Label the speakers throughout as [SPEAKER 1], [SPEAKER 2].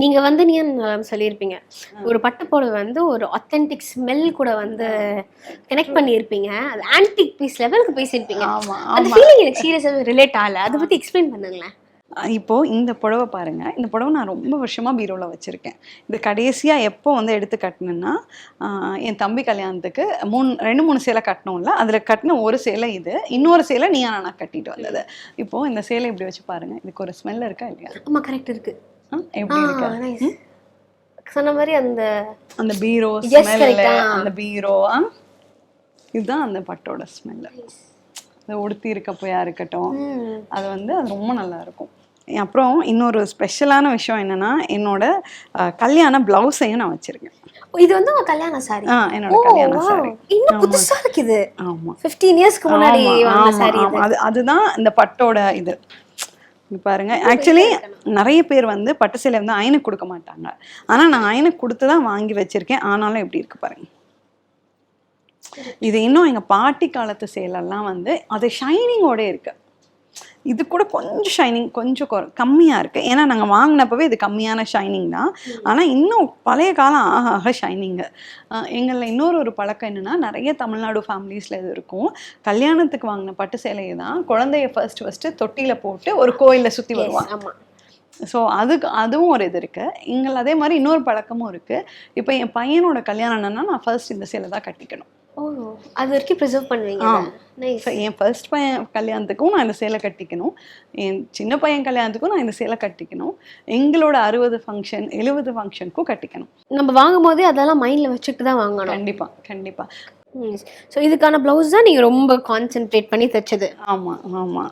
[SPEAKER 1] நீங்க வந்து நீ சொல்லியிருப்பீங்க. ஒரு பட்டு புடவை வந்து ஒரு அத்தென்டிக் ஸ்மெல் கூட வந்து கனெக்ட் பண்ணியிருப்பீங்க. அது ஆன்டிக் பீஸ் லெவலுக்கு பேசியிருப்பீங்க. அந்த ஃபீலிங் எனக்கு சீரியஸாக ரிலேட் ஆகல. அதை பத்தி எக்ஸ்பிளைன் பண்ணுங்களேன்.
[SPEAKER 2] இப்போ இந்த புடவை பாருங்க. இந்த புடவை நான் ரொம்ப வருஷமா பீரோல வச்சிருக்கேன். இது கடைசியா எப்போ வந்து எடுத்து கட்டினேன்னா என் தம்பி கல்யாணத்துக்கு மூணு ரெண்டு மூணு சேலை கட்டணும்ல அதுல கட்டின ஒரு சேலை இது. இன்னொரு சேலை நீ நான் கட்டிட்டு வந்தது. இப்போ இந்த சேலை இப்படி வச்சு பாருங்க. இதுக்கு ஒரு ஸ்மெல் இருக்கா இல்லையா?
[SPEAKER 1] ஆமா கரெக்ட் இருக்கு.
[SPEAKER 2] ஆ, எப்படி இருக்கு?
[SPEAKER 1] நைஸ் சொன்ன மாதிரி அந்த
[SPEAKER 2] அந்த பீரோ ஸ்மெல். அந்த? இதுதான் அந்த பட்டோட ஸ்மெல் அது உடுத்தி இருக்கப்போயா இருக்கட்டும் அது வந்து அது ரொம்ப நல்லா இருக்கும். அப்புறம் இன்னொரு ஸ்பெஷலான விஷயம் என்னன்னா என்னோட கல்யாண பிளவுஸையும் நான் வச்சிருக்கேன்.
[SPEAKER 1] இது வந்து உங்க கல்யாண சாரி
[SPEAKER 2] ஆ என்னோட கல்யாண சாரி
[SPEAKER 1] இன்னும் புதுசா இருக்குது
[SPEAKER 2] ஆமா.
[SPEAKER 1] 15 இயர்ஸ்க்கு முன்னாடி வாங்கின சாரி.
[SPEAKER 2] அது அதுதான் இந்த பட்டோட இது. பாருங்க. ஆக்சுவலி நிறைய பேர் வந்து பட்டு சேலை வந்து அயனுக்கு கொடுக்க மாட்டாங்க. ஆனா நான் அயனுக்கு கொடுத்து தான் வாங்கி வச்சிருக்கேன். ஆனாலும் எப்படி இருக்கு பாருங்க. இது இன்னும் எங்க பாட்டி காலத்து சேலெல்லாம் வந்து அது ஷைனிங்கோட இருக்கு. இது கூட கொஞ்சம் ஷைனிங் கொஞ்சம் கம்மியாக இருக்குது ஏன்னா நாங்கள் வாங்கினப்பவே இது கம்மியான ஷைனிங் தான். ஆனால் இன்னும் பழைய காலம் ஆக ஆக ஷைனிங்கு எங்களில் இன்னொரு ஒரு பழக்கம் என்னென்னா நிறைய தமிழ்நாடு ஃபேமிலிஸில் இது இருக்கும். கல்யாணத்துக்கு வாங்கின பட்டு சேலையை தான் குழந்தைய ஃபர்ஸ்ட் ஃபஸ்ட்டு தொட்டியில் போட்டு ஒரு கோயிலில் சுற்றி வருவாங்க. ஸோ அதுக்கு அதுவும் ஒரு இது இருக்குது எங்கள் அதே மாதிரி இன்னொரு பழக்கமும் இருக்குது இப்போ என் பையனோட கல்யாணம்னா நான் ஃபர்ஸ்ட் இந்த சேலை தான் கட்டிக்கணும்.
[SPEAKER 1] ஓ அது வரைக்கும் ப்ரிசர்வ் பண்ணுவீங்க
[SPEAKER 2] என் ஃபர்ஸ்ட் பையன் கல்யாணத்துக்கும் நான் இந்த சேலை கட்டிக்கணும். என் சின்ன பையன் கல்யாணத்துக்கும் நான் இந்த சேலை கட்டிக்கணும். எங்களோட அறுபது ஃபங்க்ஷன் எழுபது ஃபங்க்ஷனுக்கும் கட்டிக்கணும்.
[SPEAKER 1] நம்ம வாங்கும் போதே அதெல்லாம் மைண்ட்ல வச்சுட்டு தான் வாங்கணும்.
[SPEAKER 2] கண்டிப்பா கண்டிப்பா.
[SPEAKER 1] ஸோ இதுக்கான ப்ளவுஸ் தான் நீங்க ரொம்ப கான்சென்ட்ரேட் பண்ணி தைச்சது.
[SPEAKER 2] ஆமா ஆமா.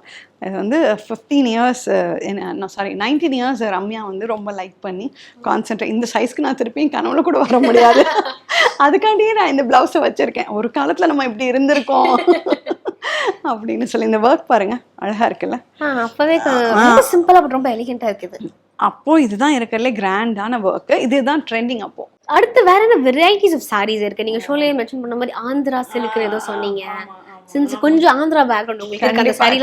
[SPEAKER 2] இது வந்து ஃபிஃப்டீன் இயர்ஸ் என்ன சாரி நைன்டீன் இயர்ஸ் ரம்யா வந்து ரொம்ப லைக் பண்ணி கான்சென்ட்ரேட் இந்த சைஸ்க்கு நான் திருப்பியும் கனவுல கூட வர முடியாது. அதுக்காண்டியே நான் இந்த ப்ளவுஸை வச்சிருக்கேன். ஒரு காலத்துல நம்ம இப்படி இருந்திருக்கோம். அப்படின்னு சொல்லி இந்த ஒர்க் பாருங்க. அழகா இருக்குல்ல?
[SPEAKER 1] அப்பவே சிம்பிளா பட் ரொம்ப எலிகெண்டா இருக்குது.
[SPEAKER 2] அப்போ இதுதான் இருக்கிறதுல கிராண்டான ஒர்க் இதுதான் ட்ரெண்டிங் அப்போ.
[SPEAKER 1] அடுத்து வேற என்ன வெரைட்டிஸ் ஆஃப் சாரீஸ் இருக்கு? நீங்க ஷோலயே மென்ஷன் பண்ண மாதிரி ஆந்திரா சில்க்னு ஏதோ சொன்னீங்க. சின்ஸ் கொஞ்சம் ஆந்திரா பேக்ரவுண்ட் உங்களுக்கு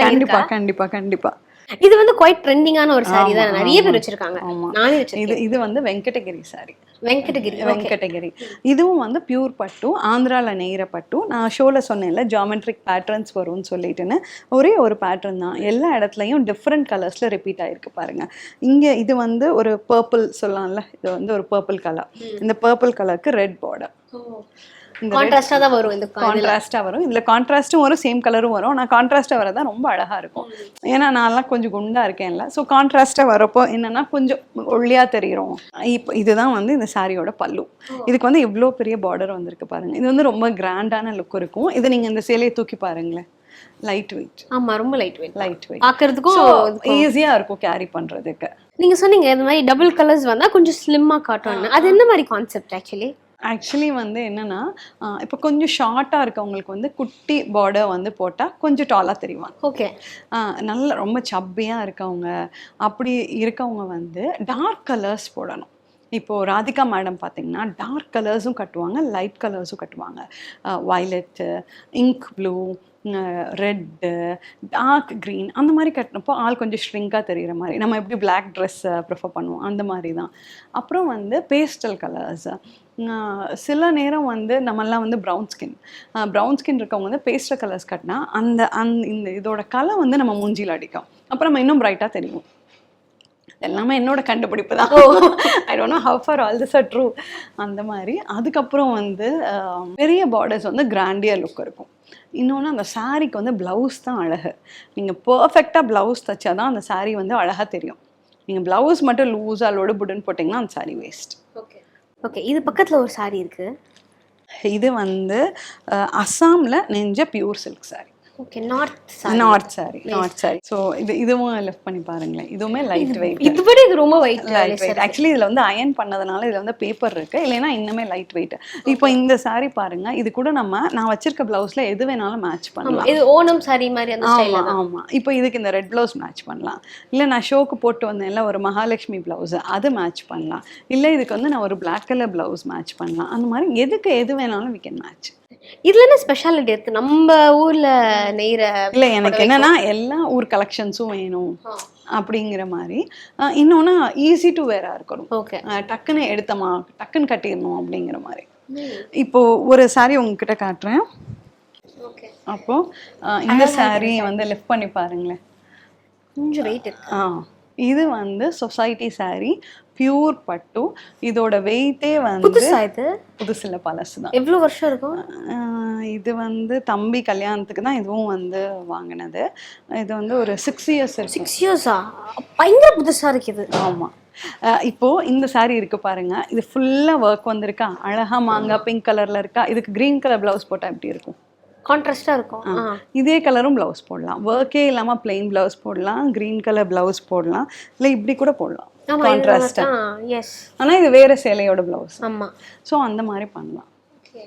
[SPEAKER 2] கண்டிப்பா கண்டிப்பா கண்டிப்பா.
[SPEAKER 1] இது வந்து குவைட் ட்ரெண்டிங்கான ஒரு சாரி தான். நிறைய பேர். வச்சிருக்காங்க. நானே
[SPEAKER 2] இது இது வந்து வெங்கடகிரி சாரி
[SPEAKER 1] வெங்கடகிரி
[SPEAKER 2] வெங்கடகிரி. இதுவும் வந்து பியூர் பட்டு ஆந்திரால நெய்கிற பட்டு. நான் ஷோல சொன்னேன்ல ஜாமெட்ரிக் பேட்டர்ன்ஸ் வரும்னு சொல்லிட்டுன்னு. ஒரே ஒரு பேட்டர்ன் தான். எல்லா இடத்துலையும் டிஃப்ரெண்ட் கலர்ஸ்ல ரிப்பீட் ஆயிருக்கு பாருங்க. இங்க இது வந்து ஒரு பர்பிள் சொல்லலாம்ல? இது வந்து ஒரு பர்பிள் கலர் இந்த பர்பிள் கலருக்கு ரெட் பார்டர்
[SPEAKER 1] கான்ட்ராஸ்டா தான் வரும் இந்த கா-
[SPEAKER 2] கான்ட்ராஸ்டாக வரும். இதில் கான்ட்ராஸ்ட்டும் வரும் சேம் கலரும் வரும். ஆனால் கான்ட்ராஸ்டாக வரதான் ரொம்ப அழகாக இருக்கும். ஏன்னா நான்லாம் கொஞ்சம் குண்டா இருக்கேன்ல. ஸோ கான்ட்ராஸ்டாக வரப்போ என்னன்னா கொஞ்சம் ஒல்லியாக தெரியும் இப்போ இதுதான் வந்து இந்த சாரியோட பல்லு. இதுக்கு வந்து இவ்வளோ பெரிய பார்டர் வந்திருக்கு பாருங்க. இது வந்து ரொம்ப கிராண்டான லுக் இருக்கும். இது நீங்கள் இந்த சேலையை தூக்கி பாருங்களேன். லைட் வெயிட்
[SPEAKER 1] ஆமா ரொம்ப லைட் வெயிட்
[SPEAKER 2] லைட் வெயிட்
[SPEAKER 1] பாக்குறதுக்கும்
[SPEAKER 2] ஈஸியாக இருக்கும் கேரி பண்ணுறதுக்கு
[SPEAKER 1] நீங்க சொன்னீங்க இந்த மாதிரி டபுள் கலர்ஸ் வந்தா கொஞ்சம் ஸ்லிம்மா காட்டும்னு. அது என்ன மாதிரி கான்செப்ட் ஆக்சுவலி
[SPEAKER 2] ஆக்சுவலி வந்து என்னன்னா இப்போ கொஞ்சம் ஷார்ட்டாக இருக்கவங்களுக்கு வந்து குட்டி பார்டர் வந்து போட்டால் கொஞ்சம் டாலாக தெரிவாங்க.
[SPEAKER 1] ஓகே
[SPEAKER 2] நல்ல ரொம்ப சப்பியாக இருக்கவங்க அப்படி இருக்கவங்க வந்து டார்க் கலர்ஸ் போடணும். இப்போது ராதிகா மேடம் பார்த்தீங்கன்னா டார்க் கலர்ஸும் கட்டுவாங்க லைட் கலர்ஸும் கட்டுவாங்க. Violet ink blue red dark green அந்த மாதிரி கட்டினப்போ ஆள் கொஞ்சம் ஷ்ரிங்காக தெரிகிற மாதிரி. நம்ம எப்படி பிளாக் ட்ரெஸ்ஸை ப்ரிஃபர் பண்ணுவோம் அந்த மாதிரி தான். அப்புறம் வந்து பேஸ்டல் கலர்ஸ் சில நேரம் வந்து நம்மெல்லாம் வந்து ப்ரௌன் ஸ்கின் ப்ரௌன் ஸ்கின் இருக்கவங்க வந்து பேஸ்டல் கலர்ஸ் கட்டினா அந்த அந் இந்த இதோட கலர் வந்து நம்ம மூஞ்சியில் அடிக்கும். அப்புறம் நம்ம இன்னும் பிரைட்டாக தெரியும். எல்லாமே என்னோட கண்டுபிடிப்பு தான் I don't know how for all this are true அந்த மாதிரி. அதுக்கப்புறம் வந்து பெரிய பார்டர்ஸ் வந்து கிராண்டியர் லுக் இருக்கும். இன்னொன்று அந்த சாரீக்கு வந்து ப்ளவுஸ் தான் அழகு. நீங்கள் பர்ஃபெக்டாக ப்ளவுஸ் தைச்சா தான் அந்த saree வந்து அழகாக தெரியும். நீங்கள் ப்ளவுஸ் மட்டும் லூஸாக லொடு புடுன்னு போட்டிங்கன்னா அந்த saree வேஸ்ட்
[SPEAKER 1] ஓகே ஓகே இது பக்கத்துல ஒரு சாரி இருக்கு.
[SPEAKER 2] இது வந்து அஸ்ஸாம்ல நெஞ்ச pure silk saree.
[SPEAKER 1] Okay north sorry
[SPEAKER 2] north saree north saree so இது இதுவும் லெஃப்ட் பண்ணி பாருங்களேன். இதுவுமே லைட் வெயிட்
[SPEAKER 1] இது விட இது ரொம்ப ஒயிட்
[SPEAKER 2] லைட் வெயிட் ஆக்சுவலி இதில் வந்து அயன் பண்ணதுனால இதில் வந்து பேப்பர் இருக்கு. இல்லைன்னா இன்னுமே லைட் வெயிட் இப்போ இந்த saree பாருங்க. இது கூட நம்ம நான் வச்சிருக்க பிளவுஸ்ல எது வேணாலும் மேட்ச் பண்ணலாம்.
[SPEAKER 1] இது ஓணம் சாரி மாதிரி அந்த ஸ்டைல்ல
[SPEAKER 2] ஆமா ஆமா. இப்போ இதுக்கு இந்த ரெட் ப்ளவுஸ் மேட்ச் பண்ணலாம். இல்லை நான் ஷோக்கு போட்டு வந்தேன்ல ஒரு மகாலட்சுமி ப்ளவுஸ் அது மேட்ச் பண்ணலாம். இல்லை இதுக்கு வந்து நான் ஒரு பிளாக் கலர் ப்ளவுஸ் மேட்ச் பண்ணலாம். அந்த மாதிரி எதுக்கு எது வேணாலும் we can மேட்ச்
[SPEAKER 1] இதுல என்ன ஸ்பெஷாலிட்டி இருக்கு? நம்ம ஊர்ல நெய்ற
[SPEAKER 2] இல்லை எனக்கு என்னன்னா எல்லா ஊர் கலெக்ஷன்ஸும் வேணும் அப்படிங்கிற மாதிரி. இன்னொன்னு ஈஸி டு வேரா இருக்கணும்.
[SPEAKER 1] ஓகே
[SPEAKER 2] டக்குன்னு எடுத்தமா டக்குன்னு கட்டிடணும் அப்படிங்கிற மாதிரி. இப்போ ஒரு saree உங்ககிட்ட காட்டுறேன்.
[SPEAKER 1] ஓகே
[SPEAKER 2] அப்போ இந்த saree வந்து லிஃப்ட் பண்ணி பாருங்களேன்.
[SPEAKER 1] கொஞ்சம் வெயிட் இருக்கு.
[SPEAKER 2] ஆ. இது வந்து சொசைட்டி saree பியூர் பட்டு இதோட வெயிட்டே வந்து
[SPEAKER 1] இது?
[SPEAKER 2] புதுசில் பழசு தான்
[SPEAKER 1] எவ்வளவு வருஷம் இருக்கும்?
[SPEAKER 2] இது வந்து தம்பி கல்யாணத்துக்கு தான் இதுவும் வந்து வாங்கினது. இது வந்து ஒரு சிக்ஸ் இயர்ஸ்
[SPEAKER 1] சிக்ஸ் இயர்ஸா பயங்கர புதுசா இருக்கு இது.
[SPEAKER 2] ஆமாம் இப்போ இந்த saree இருக்கு பாருங்க. இது ஃபுல்லாக ஒர்க் வந்திருக்கா? அழகா மாங்காய் பிங்க் கலர்ல இருக்கா? இதுக்கு கிரீன் கலர் பிளவுஸ் போட்டால் எப்படி இருக்கும்?
[SPEAKER 1] கான்ட்ராஸ்டா இருக்கும்.
[SPEAKER 2] இதே கலரும் பிளவுஸ் போடலாம். ஒர்க்கே இல்லாமல் பிளெயின் பிளவுஸ் போடலாம். கிரீன் கலர் பிளவுஸ் போடலாம். இல்லை இப்படி கூட போடலாம்.
[SPEAKER 1] ஆமா
[SPEAKER 2] கான்ட்ராஸ்ட்
[SPEAKER 1] எஸ்
[SPEAKER 2] ஆனா இது வேற சேலையோட பிளவுஸ்
[SPEAKER 1] ஆமா.
[SPEAKER 2] ஸோ அந்த மாதிரி பண்ணலாம்.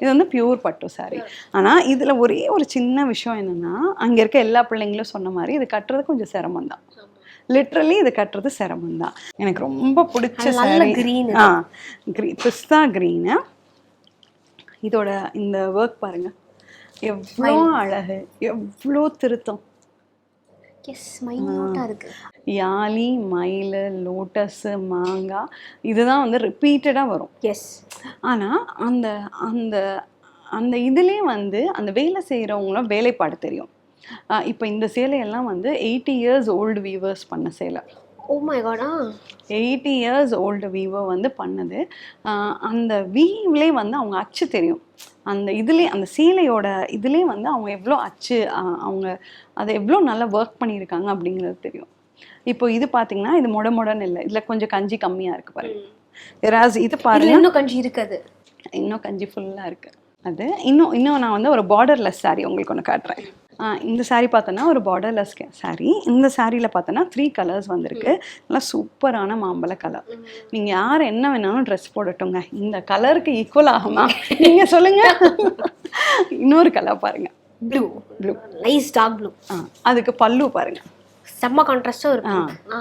[SPEAKER 2] இது வந்து பியூர் பட்டு saree. ஆனா இதுல ஒரே ஒரு சின்ன விஷயம் என்னன்னா அங்க இருக்க எல்லா பிள்ளைங்களும் சொன்ன மாதிரி இது கட்டுறது கொஞ்சம் சிரமம் தான் லிட்ரலி இது கட்டுறது சிரமம் தான் எனக்கு ரொம்ப பிடிச்ச saree.
[SPEAKER 1] green.
[SPEAKER 2] ஆ க்ரீ பிஸ்தா க்ரீனு இதோட இந்த ஒர்க் பாருங்க. எவ்வளோ அழகு எவ்வளோ திருத்தம்.
[SPEAKER 1] எஸ்
[SPEAKER 2] யாழி மயில் லோட்டஸு மாங்காய் இதுதான் வந்து ரிப்பீட்டடாக வரும்.
[SPEAKER 1] எஸ்
[SPEAKER 2] ஆனால் அந்த அந்த அந்த இதுலேயே வந்து அந்த வேலை செய்கிறவங்களும் வேலைப்பாடு தெரியும். இப்போ இந்த சேலையெல்லாம் வந்து எயிட்டி இயர்ஸ் ஓல்டு வீவர்ஸ் பண்ண சேலை.
[SPEAKER 1] ஓ my God
[SPEAKER 2] eighty years old weaver வந்து பண்ணது. அந்த வீவ்லேயே வந்து அவங்க அச்சு தெரியும். அந்த இதுலேயே அந்த சேலையோட இதுலேயே வந்து அவங்க எவ்வளோ அச்சு அவங்க அதை எவ்வளோ நல்லா ஒர்க் பண்ணியிருக்காங்க அப்படிங்கிறது தெரியும். இப்போ இது பார்த்தீங்கன்னா இது மொட மொடன்னு இல்லை. இதில் கொஞ்சம் கஞ்சி கம்மியாக இருக்கு பாருங்க. இது பாருங்க.
[SPEAKER 1] இதுல இன்னும் கொஞ்சம் இருக்காது.
[SPEAKER 2] இன்னும் கஞ்சி ஃபுல்லாக இருக்கு. அது இன்னும் இன்னும் நான் வந்து ஒரு பார்டர்லெஸ் saree உங்களுக்கு ஒன்று காட்டுறேன். இந்த saree பார்த்தோன்னா ஒரு பார்டர்லெஸ் saree. இந்த சாரியில் பார்த்தோன்னா த்ரீ கலர்ஸ் வந்திருக்கு. நல்லா சூப்பரான மாம்பழ கலர் நீங்கள் யார் என்ன வேணாலும் ட்ரெஸ் போடட்டுங்க. இந்த கலருக்கு ஈக்குவல் ஆகுமா? நீங்கள் சொல்லுங்க. இன்னொரு கலர் பாருங்க.
[SPEAKER 1] Blue blue nice dark blue
[SPEAKER 2] ஆ அதுக்கு பல்லு பாருங்க.
[SPEAKER 1] செம்ம கான்ட்ராஸ்டா இருக்கும் ஆ.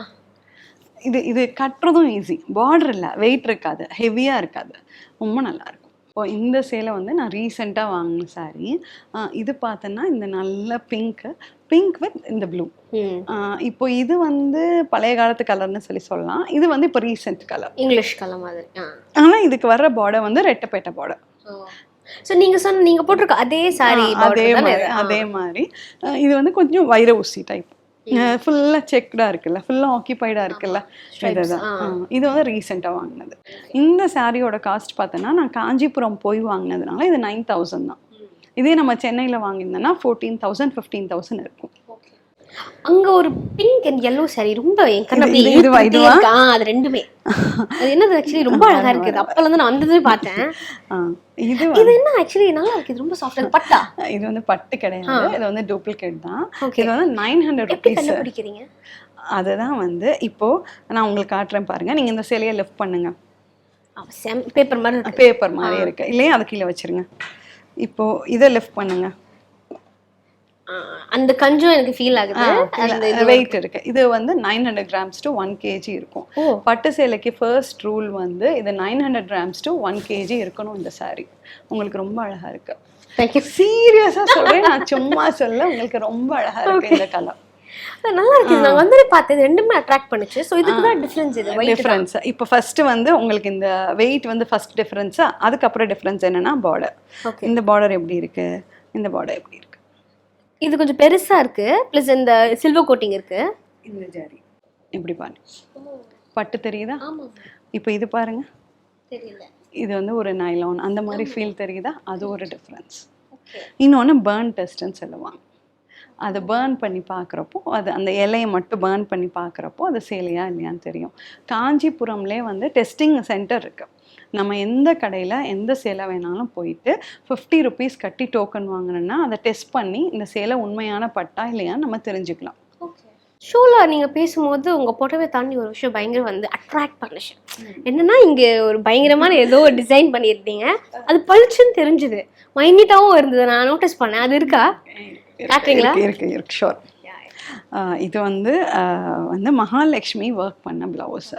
[SPEAKER 2] இது இது கட்டுறதும் ஈஸி பார்டர் இல்லை வெயிட் இருக்காது. ஹெவியாக இருக்காது. ரொம்ப நல்லா இருக்கும் இப்போ இந்த சேலை வந்து நான் ரீசெண்டாக வாங்கின ஆஹ் இது பார்த்தோன்னா இந்த நல்ல பிங்க்கு பிங்க் வித் இந்த ப்ளூ இப்போ இது வந்து பழைய காலத்து கலர்னு சொல்லி சொல்லலாம். இது வந்து இப்போ ரீசெண்ட் கலர்
[SPEAKER 1] இங்கிலீஷ் கலர் மாதிரி
[SPEAKER 2] ஆனால் இதுக்கு வர்ற பார்டர் வந்து ரெட்டப்பேட்டை பார்டர்
[SPEAKER 1] ஸோ நீங்க சொன்ன நீங்க போட்டிருக்க அதே சாரி
[SPEAKER 2] அதே மாதிரி அதே மாதிரி. இது வந்து கொஞ்சம் வைர ஊசி டைப் ஃபுல்லாக செக்டாக இருக்குல்ல ஃபுல்லாக ஆக்கியபைடாக இருக்குல்ல. இதுதான். இது வந்து ரீசெண்டாக வாங்கினது. இந்த சாரியோட காஸ்ட் பார்த்தோன்னா நான் காஞ்சிபுரம் போய் வாங்கினதுனால இது நைன் தௌசண்ட் தான். இதே நம்ம சென்னையில் வாங்கியிருந்தோன்னா ஃபோர்டீன் தௌசண்ட் ஃபிஃப்டீன் தௌசண்ட் இருக்கும்.
[SPEAKER 1] அங்க ஒரு பிங்க் அண்ட் yellow saree ரொம்ப அது ரெண்டுமே. அது என்னது ஆக்சுவலி ரொம்ப அழகா இருக்கு அது அப்பல இருந்து நான் வந்ததே பார்த்தேன்.
[SPEAKER 2] இது
[SPEAKER 1] இது என்ன ஆக்சுவலி நல்லா இருக்கு. இது ரொம்ப சாஃப்ட் பட்டா?
[SPEAKER 2] இது வந்து பட்டு கிடையாது இது வந்து டூப்ளிகேட் தான். இது வந்து நைன் ஹண்ட்ரட் ருபீஸ்
[SPEAKER 1] கண்டுபிடிக்கிறீங்க?
[SPEAKER 2] அதுதான் வந்து இப்போ நான் உங்களுக்கு காட்டுறேன் பாருங்க. நீங்க இந்த சேலையை லெஃப்ட் பண்ணுங்க.
[SPEAKER 1] பேப்பர் மாதிரி
[SPEAKER 2] பேப்பர் மாதிரி இருக்கு. இல்லையா? அது கீழே வச்சிருங்க. இப்போ இதை லெஃப்ட் பண்ணுங்க.
[SPEAKER 1] அந்த கஞ்சும் எனக்கு ஃபீல் ஆகுது.
[SPEAKER 2] வெயிட் இருக்கு. இது வந்து nine hundred grams to one KG இருக்கும். பட்டு சேலைக்கு ஃபர்ஸ்ட் ரூல் வந்து இது nine hundred grams to one KG இருக்கணும் இந்த saree. உங்களுக்கு ரொம்ப அழகா இருக்கு. சீரியஸா சொல்றேன் நான் சும்மா சொல்ல உங்களுக்கு ரொம்ப அழகா இருக்கு இந்த கலர்.
[SPEAKER 1] நல்லா இருக்கு. நாங்க வந்து பார்த்தேன். ரெண்டுமே அட்ராக்ட் பண்ணுச்சு. ஸோ இதுக்கு தான் டிஃபரன்ஸ் இது
[SPEAKER 2] டிஃப்ரென்ஸ் இப்போ ஃபர்ஸ்ட் வந்து உங்களுக்கு இந்த வெயிட் வந்து ஃபர்ஸ்ட் டிஃப்ரென்ஸா அதுக்கப்புறம் டிஃப்ரென்ஸ் என்னன்னா பார்டர். இந்த பார்டர் எப்படி இருக்கு? இந்த பார்டர் எப்படி இருக்கு?
[SPEAKER 1] இது கொஞ்சம் பெருசா இருக்கு. ப்ளஸ் இந்த சில்வர் கோட்டிங் இருக்கு.
[SPEAKER 2] இந்த ஜாரி இப்படி பாருங்க பட்டு தெரியுதா? இப்போ இது பாருங்க.
[SPEAKER 1] தெரியல.
[SPEAKER 2] இது வந்து ஒரு நைலான் அந்த மாதிரி ஃபீல் தெரியுதா? அது ஒரு டிஃப்ரென்ஸ் இன்னொன்று பேர்ன் டெஸ்ட்னு சொல்லுவாங்க. அதை பேர்ன் பண்ணி பார்க்குறப்போ அது அந்த இலையை மட்டும் பேர்ன் பண்ணி பார்க்குறப்போ அது சேலையா இல்லையான்னு தெரியும். காஞ்சிபுரம்லேயே வந்து டெஸ்டிங் சென்டர் இருக்குது நம்ம எந்த கடையில் எந்த சேலை வேணாலும் போயிட்டு ஃபிஃப்டி ருபீஸ் கட்டி டோக்கன் வாங்கினோன்னா அதை டெஸ்ட் பண்ணி இந்த சேலை உண்மையான பட்டா இல்லையான்னு நம்ம தெரிஞ்சுக்கலாம்.
[SPEAKER 1] ஷோல நீங்க பேசும்போது உங்க புடவை தாண்டி ஒரு விஷயம் பயங்கர வந்து அட்ராக்ட் பண்ணுச்சு. என்னன்னா இங்க ஒரு பயங்கரமான ஏதோ ஒரு டிசைன் பண்ணியிருந்தீங்க. அது பளிச்சுன்னு தெரிஞ்சுது. மைன்யூட்டாவும் இருந்தது. நான் நோட்டீஸ் பண்ணேன். அது இருக்கா? காட்டுறீங்களா?
[SPEAKER 2] இருக்கு இருக்கு ஷோர் இது வந்து வந்து மகாலட்சுமி ஒர்க் பண்ண ப்ளவுஸ்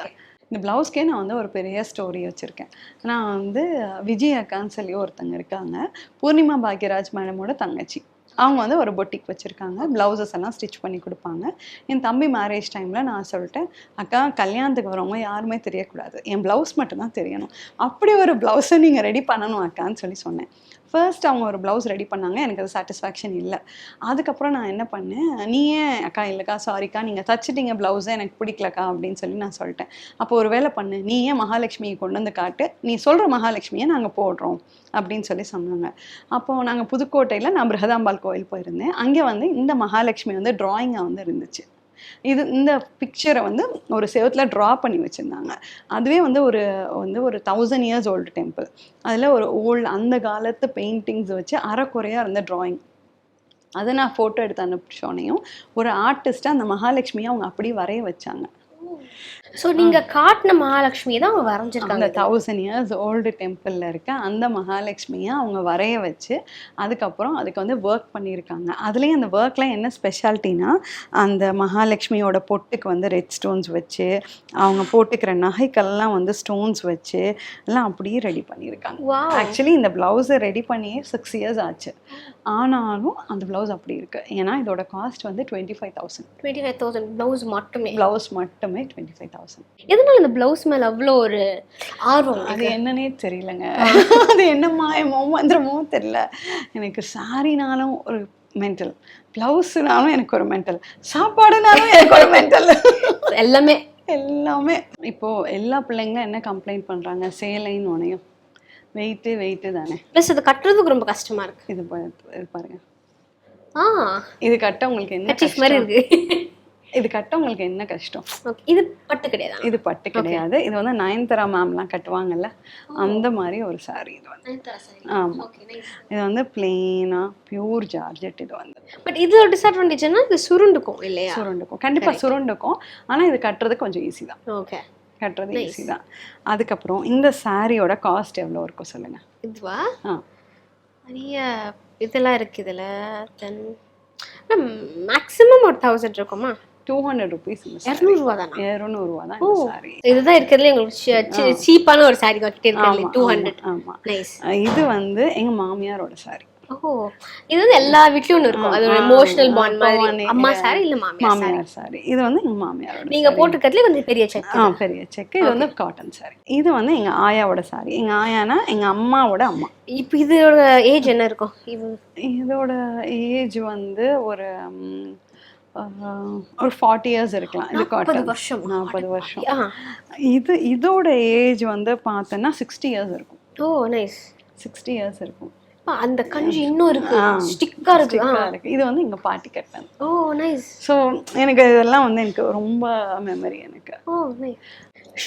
[SPEAKER 2] இந்த ப்ளவுஸ்க்கே நான் வந்து ஒரு பெரிய ஸ்டோரி வச்சுருக்கேன். நான் வந்து விஜய் அக்கான்னு சொல்லி ஒருத்தங்க இருக்காங்க. பூர்ணிமா பாக்யராஜ் மேடமோட தங்கச்சி. அவங்க வந்து ஒரு பொட்டிக் வச்சுருக்காங்க. ப்ளவுசஸ் எல்லாம் ஸ்டிச் பண்ணி கொடுப்பாங்க. என் தம்பி மேரேஜ் டைமில் நான் சொல்லிட்டேன் அக்கா கல்யாணத்துக்கு வரவங்க யாருமே தெரியக்கூடாது. என் ப்ளவுஸ் மட்டும்தான் தெரியணும். அப்படி ஒரு ப்ளவுஸை நீங்கள் ரெடி பண்ணணும் அக்கான்னு சொல்லி சொன்னேன். ஃபர்ஸ்ட் அவங்க ஒரு ப்ளவுஸ் ரெடி பண்ணாங்க எனக்கு அது சாட்டிஸ்ஃபேக்ஷன் இல்லை. அதுக்கப்புறம் நான் என்ன பண்ணேன் நீ ஏன் அக்கா இல்லைக்கா சாரிக்கா நீங்கள் தச்சிட்டீங்க ப்ளவுஸை எனக்கு பிடிக்கலக்கா அப்படின்னு சொல்லி நான் சொல்லிட்டேன். அப்போ ஒரு வேலை பண்ணு நீ ஏன் மகாலட்சுமியை கொண்டு வந்து காட்டு நீ சொல்கிற மகாலட்சுமியை நாங்கள் போடுறோம் அப்படின்னு சொல்லி சொன்னாங்க. அப்போது நாங்கள் புதுக்கோட்டையில் நான் பிருகதாம்பாள் கோயில் போயிருந்தேன். அங்கே வந்து இந்த மகாலட்சுமி வந்து ட்ராயிங்காக வந்து இருந்துச்சு. இது இந்த பிக்சரை வந்து ஒரு செவத்தில் ட்ரா பண்ணி வச்சுருந்தாங்க. அதுவே வந்து ஒரு வந்து ஒரு தௌசண்ட் இயர்ஸ் ஓல்டு டெம்பிள் அதில் ஒரு ஓல்டு அந்த காலத்து பெயிண்டிங்ஸ் வச்சு அறக்குறையாக இருந்த ட்ராயிங் அதை நான் ஃபோட்டோ எடுத்து அனுப்பிச்சோனையும் ஒரு ஆர்டிஸ்ட்டை அந்த மகாலட்சுமியை அவங்க அப்படியே வரைய வச்சாங்க.
[SPEAKER 1] ஸோ நீங்க காட்டின மகாலட்சுமி தான் அவங்க வரைஞ்சிருக்காங்க.
[SPEAKER 2] அந்த தௌசண்ட் இயர்ஸ் ஓல்டு டெம்பிளில் இருக்க அந்த மகாலட்சுமியை அவங்க வரைய வச்சு அதுக்கப்புறம் அதுக்கு வந்து ஒர்க் பண்ணியிருக்காங்க. அதுலேயும் அந்த ஒர்க்கில் என்ன ஸ்பெஷாலிட்டினா அந்த மகாலட்சுமியோட பொட்டுக்கு வந்து ரெட் ஸ்டோன்ஸ் வச்சு அவங்க போட்டுக்கிற நகைக்கெல்லாம் வந்து ஸ்டோன்ஸ் வச்சு எல்லாம் அப்படியே ரெடி பண்ணியிருக்காங்க. ஆக்சுவலி இந்த ப்ளவுஸை ரெடி பண்ணியே சிக்ஸ் இயர்ஸ் ஆச்சு. ஆனாலும் அந்த ப்ளவுஸ் அப்படி இருக்கு. ஏன்னா இதோட காஸ்ட் வந்து twenty five thousand
[SPEAKER 1] twenty five thousand blouse மட்டுமே
[SPEAKER 2] ப்ளவுஸ் மட்டுமே டுவெண்ட்டி ஃபைவ் தௌசண்ட்
[SPEAKER 1] எதனால இந்த ப்ளவுஸ் மேல அவ்வளோ ஒரு ஆர்வம்
[SPEAKER 2] அது என்னன்னே தெரியலங்க. அது என்ன மாயமோ மந்திரமோ தெரியல. எனக்கு சாரினாலும் ஒரு மென்டல் ப்ளவுஸ்னாலும் எனக்கு ஒரு மென்டல் சாப்பாடுனாலும் எனக்கு ஒரு மென்டல்
[SPEAKER 1] எல்லாமே.
[SPEAKER 2] எல்லாமே. இப்போ எல்லா பிள்ளைங்களும் என்ன கம்ப்ளைண்ட் பண்றாங்க? சேலைன்னு உனையும். வெயிட்டு வெயிட்டு தானே.
[SPEAKER 1] ப்ளஸ் அது கட்டுறதுக்கு ரொம்ப கஷ்டமா இருக்கு.
[SPEAKER 2] இது இது பாருங்க.
[SPEAKER 1] ஆ.
[SPEAKER 2] இது கட்ட உங்களுக்கு என்ன
[SPEAKER 1] மாதிரி
[SPEAKER 2] கஷ்டம்? இது கட்ட உங்களுக்கு என்ன கஷ்டம்?
[SPEAKER 1] ஓகே இது பட்டு கிடையாது?
[SPEAKER 2] இது பட்டு கிடையாது. இது வந்து நயன்தாரா மேம்லாம் கட்டுவாங்கல்ல அந்த மாதிரி ஒரு saree இது வந்து. ஆமா. இது வந்து பிளெயினா பியூர் ஜார்ஜெட் இது வந்து.
[SPEAKER 1] பட் இது ஒரு டிஸ்அட்வான்டேஜ்னா இது சுருண்டுக்கும் இல்லையா?
[SPEAKER 2] சுருண்டுக்கும். கண்டிப்பா சுருண்டுக்கும். ஆனா இது கட்டுறது கொஞ்சம் ஈஸி தான்.
[SPEAKER 1] ஓகே
[SPEAKER 2] கட்டுறது ஈஸி தான். அதுக்கப்புறம் இந்த சாரியோட காஸ்ட் எவ்வளோ இருக்கும் சொல்லுங்க?
[SPEAKER 1] இதுவா?
[SPEAKER 2] ஆ.
[SPEAKER 1] நிறைய இதெல்லாம் இருக்கு இதுல. தென் மேக்ஸிமம் ஒரு தௌசண்ட் இருக்குமா?
[SPEAKER 2] Two hundred rupees.
[SPEAKER 1] இரநூறுவா தானா
[SPEAKER 2] இருநூறுவா தான் சாரி
[SPEAKER 1] இதுதான் இருக்கிறதுல உங்களுக்கு சீப்பான ஒரு சாரி கிட்டே இருக்கிறது டூ ஹண்ட்ரட்
[SPEAKER 2] ஆமா. இது வந்து எங்க மாமியாரோட சாரி
[SPEAKER 1] இது வந்து எல்லா வீட்லயும் ஒன்று இருக்கும். அது ஒரு எமோஷனல் பாண்ட் மாதிரி. அம்மா சாரி இல்ல மாமியார்
[SPEAKER 2] மாமியார் சாரி இது வந்து எங்க மாமியாரோட
[SPEAKER 1] நீங்க போட்டிருக்கிறதுல கொஞ்சம் பெரிய செக்
[SPEAKER 2] ஆ பெரிய செக் இது வந்து காட்டன் சாரி இது வந்து எங்க ஆயாவோட சாரி எங்க ஆயானா எங்க அம்மாவோட அம்மா.
[SPEAKER 1] இப்போ இதோட ஏஜ் என்ன இருக்கும்? இது
[SPEAKER 2] இதோட ஏஜ் வந்து ஒரு ஒரு ஃபார்ட்டி இயர்ஸ் இருக்கலாம். இது காட்டன்
[SPEAKER 1] வருஷம்.
[SPEAKER 2] நாற்பது வருஷம். இது இதோட ஏஜ் வந்து பார்த்தோன்னா சிக்ஸ்டி இயர்ஸ் இருக்கும்.
[SPEAKER 1] ஓ நைஸ்
[SPEAKER 2] சிக்ஸ்டி இயர்ஸ் இருக்கும்.
[SPEAKER 1] அந்த கஞ்சி இன்னும் இருக்கு. ஸ்டிக்கா இருக்கு.
[SPEAKER 2] இது வந்து எங்க பாட்டி கட்டினது.
[SPEAKER 1] ஓ நைஸ்
[SPEAKER 2] ஸோ எனக்கு இதெல்லாம் வந்து எனக்கு ரொம்ப மெமரி எனக்கு.
[SPEAKER 1] ஓ நைஸ்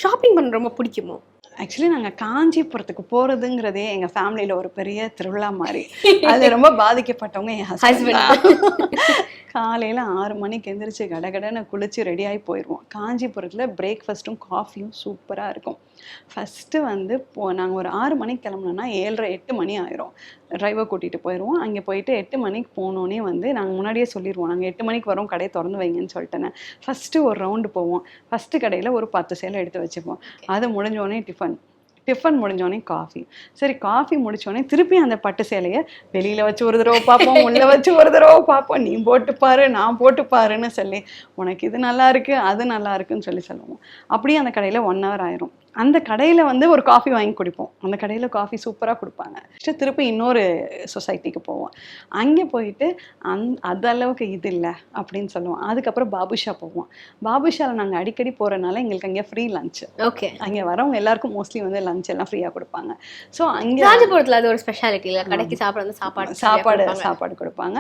[SPEAKER 1] ஷாப்பிங் பண்ண ரொம்ப பிடிக்குமோ?
[SPEAKER 2] ஆக்சுவலி நாங்கள் காஞ்சிபுரத்துக்கு போகிறதுங்கிறதே எங்கள் ஃபேமிலியில் ஒரு பெரிய திருவிழா மாதிரி. அது ரொம்ப பாதிக்கப்பட்டவங்க என் ஹஸ்பண்ட் காலையில் ஆறு மணிக்கு எந்திரிச்சு கடகடன்னு குளிச்சு ரெடியாகி போயிடுவோம் காஞ்சிபுரத்தில் பிரேக்ஃபாஸ்ட்டும் காஃபியும் சூப்பராக இருக்கும். ஃபஸ்ட்டு வந்து போ நாங்கள் ஒரு ஆறு மணிக்கு கிளம்புனோன்னா ஏழரை எட்டு மணி ஆயிரும். டிரைவர் கூட்டிகிட்டு போயிடுவோம் அங்கே போயிட்டு எட்டு மணிக்கு போனோடனே வந்து நாங்கள் முன்னாடியே சொல்லிடுவோம் நாங்கள் எட்டு மணிக்கு வரோம் கடையை திறந்து வைங்கன்னு சொல்லிட்டேனே ஃபஸ்ட்டு ஒரு ரவுண்டு போவோம். ஃபஸ்ட்டு கடையில் ஒரு பத்து சேலை எடுத்து வச்சுப்போம். அது முடிஞ்சோடனே டிஃபன் டிஃபன் முடிஞ்சோடனே காஃபி சரி காஃபி முடிச்சோடனே திருப்பி அந்த பட்டு சேலையை வெளியில் வச்சு ஒரு தடவை பார்ப்போம் உள்ள வச்சு ஒரு தடவை பார்ப்போம். நீ போட்டு பாரு நான் போட்டு பாருன்னு சொல்லி உனக்கு இது நல்லா இருக்கு அது நல்லா இருக்குன்னு சொல்லி சொல்லுவோம். அப்படியே அந்த கடையில் ஒன் ஹவர் ஆயிரும். அந்த கடையில் வந்து ஒரு காஃபி வாங்கி குடிப்போம். அந்த கடையில் காஃபி சூப்பராக கொடுப்பாங்க. Next திருப்பி இன்னொரு சொசைட்டிக்கு போவோம். அங்கே போயிட்டு அந் அது அளவுக்கு இது இல்லை அப்படின்னு சொல்லுவோம். அதுக்கப்புறம் பாபுஷா போவோம். பாபுஷாவில் நாங்கள் அடிக்கடி போகிறனால எங்களுக்கு அங்கே ஃப்ரீ லஞ்சு
[SPEAKER 1] ஓகே
[SPEAKER 2] அங்கே வரவங்க எல்லாருக்கும் மோஸ்ட்லி வந்து லஞ்ச் எல்லாம் ஃப்ரீயாக கொடுப்பாங்க. ஸோ அங்கே
[SPEAKER 1] காஞ்சிபுரத்துல அது ஒரு ஸ்பெஷாலிட்டி இல்ல. கடைக்கு சாப்பிட வந்து சாப்பாடு
[SPEAKER 2] சாப்பாடு சாப்பாடு கொடுப்பாங்க.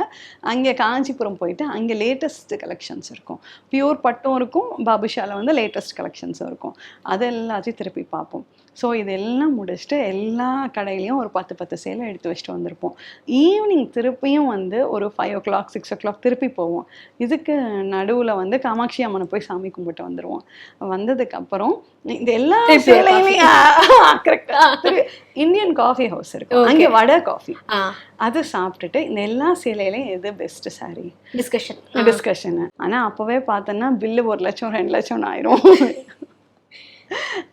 [SPEAKER 2] அங்கே காஞ்சிபுரம் போயிட்டு அங்கே லேட்டஸ்ட் கலெக்ஷன்ஸ் இருக்கும். பியூர் பட்டும் இருக்கும். பாபுஷால வந்து லேட்டஸ்ட் கலெக்ஷன்ஸும் இருக்கும். அது எல்லாத்தையும் திருப்பி பார்ப்போம். ஸோ இதெல்லாம் முடிச்சுட்டு எல்லா கடையிலையும் ஒரு பத்து பத்து சேலை எடுத்து வச்சுட்டு வந்திருப்போம். ஈவினிங் திருப்பியும் வந்து ஒரு five o'clock six o'clock திருப்பி போவோம். இதுக்கு நடுவில் வந்து காமாட்சி அம்மனை போய் சாமி கும்பிட்டு வந்துடுவோம் வந்ததுக்கப்புறம் இந்த எல்லா சேலையிலையும் இந்தியன் காஃபி ஹவுஸ் இருக்கு. அங்கே வடை காஃபி அது சாப்பிட்டுட்டு இந்த எல்லா சேலையிலையும் எது பெஸ்ட் சாரி
[SPEAKER 1] டிஸ்கஷன்
[SPEAKER 2] டிஸ்கஷனு ஆனா அப்பவே பார்த்தோன்னா பில்லு ஒரு லட்சம் ரெண்டு லட்சம் ஆயிரும்.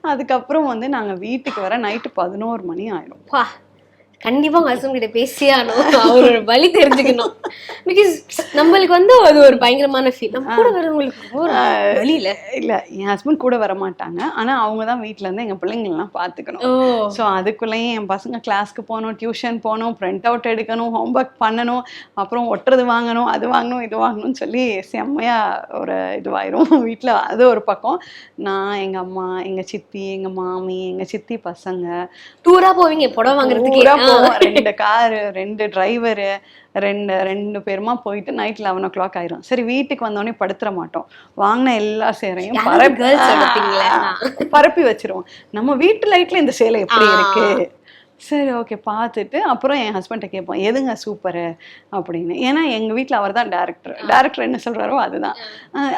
[SPEAKER 2] அதுக்கப்புறம் வந்து நாங்க வீட்டுக்கு வர நைட்டு பதினோரு மணி ஆயிடும்
[SPEAKER 1] கண்டிப்பா உங்க ஹஸ்பண்ட் கிட்ட பேசியே ஆகணும். அவரோட வழி தெரிஞ்சுக்கணும். பிகாஸ் நம்மளுக்கு வந்து அது ஒரு பயங்கரமான ஃபீல் நம்ம கூட வரவங்களுக்கு வழி இல்ல.
[SPEAKER 2] இல்ல என் ஹஸ்பண்ட் கூட வர மாட்டாங்க ஆனா அவங்க தான் வீட்ல இருந்து எங்க பிள்ளைங்களெல்லாம் பாத்துக்கணும். ஸோ அதுக்குள்ளேயும் என் பசங்க கிளாஸ்க்கு போகணும் டியூஷன் போகணும் பிரிண்ட் அவுட் எடுக்கணும் ஹோம்ஒர்க் பண்ணணும் அப்புறம் ஒட்டுறது வாங்கணும் அது வாங்கணும் இது வாங்கணும்னு சொல்லி செம்மையா ஒரு இதுவாயிரும். வீட்டில் அது ஒரு பக்கம். நான் எங்க அம்மா எங்க சித்தி எங்க மாமி எங்க சித்தி பசங்க.
[SPEAKER 1] டூரா போவீங்க புடவை வாங்குறதுக்கு.
[SPEAKER 2] ரெண்டு காரு ரெண்டு டிரைவரு ரெண்டு ரெண்டு பேருமா போயிட்டு நைட் லெவன் ஓ கிளாக் ஆயிரும். சரி வீட்டுக்கு வந்தோடனே படுத்துற மாட்டோம். வாங்கின எல்லா சேரையும் பரப்பி வச்சிருவோம். நம்ம வீட்டு லைட்ல இந்த சேலை எப்படி. இருக்கு? சரி ஓகே பார்த்துட்டு அப்புறம் என் ஹஸ்பண்ட்டை கேட்போம் எதுங்க சூப்பரு அப்படின்னு. ஏன்னா எங்கள் வீட்டில் அவர் தான் டேரக்டர் டேரக்டர் என்ன சொல்கிறாரோ அதுதான்.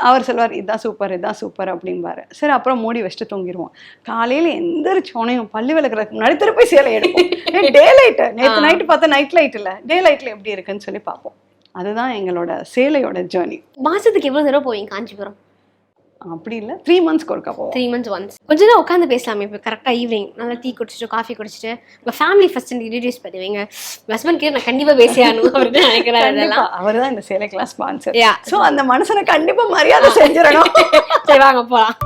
[SPEAKER 2] அவர் சொல்வார் இதான் சூப்பர் இதான் சூப்பர் அப்படிம்பாரு. சரி அப்புறம் மூடி வச்சுட்டு தூங்கிடுவோம் காலையில் எந்திரிச்சோனையும் பல்லு விளக்குறதுக்கு முன்னாடி திருப்பி சேலை எடுப்போம். டே லைட்டு நேற்று நைட்டு பார்த்தா நைட் லைட் இல்லை. டே லைட்டில் எப்படி இருக்குன்னு சொல்லி பார்ப்போம். அதுதான் எங்களோட சேலையோட ஜேர்னி
[SPEAKER 1] மாசத்துக்கு எவ்வளவு தடவை போவீங்க காஞ்சிபுரம்?
[SPEAKER 2] அப்படி இல்லை த்ரீ மந்த்ஸ்க்கு ஒருக்கா போவோம்.
[SPEAKER 1] த்ரீ மந்த்ஸ் ஒன்ஸ் கொஞ்ச நேரம் உட்காந்து பேசலாமே இப்போ கரெக்டாக ஈவினிங் நல்லா டீ குடிச்சிட்டு காஃபி குடிச்சிட்டு உங்கள் ஃபேமிலி ஃபர்ஸ்ட் இன்ட்ரடியூஸ் பண்ணுவீங்க. ஹஸ்பண்ட் கிட்ட நான் கண்டிப்பாக பேசியாகணும் அப்படின்னு நினைக்கிறேன் அதெல்லாம்.
[SPEAKER 2] அவர் தான் இந்த சேலைக்கெல்லாம் ஸ்பான்சர்
[SPEAKER 1] Yeah.
[SPEAKER 2] ஸோ அந்த மனுஷனை கண்டிப்பா மரியாதை செஞ்சிடணும்.
[SPEAKER 1] சரி வாங்க போகலாம்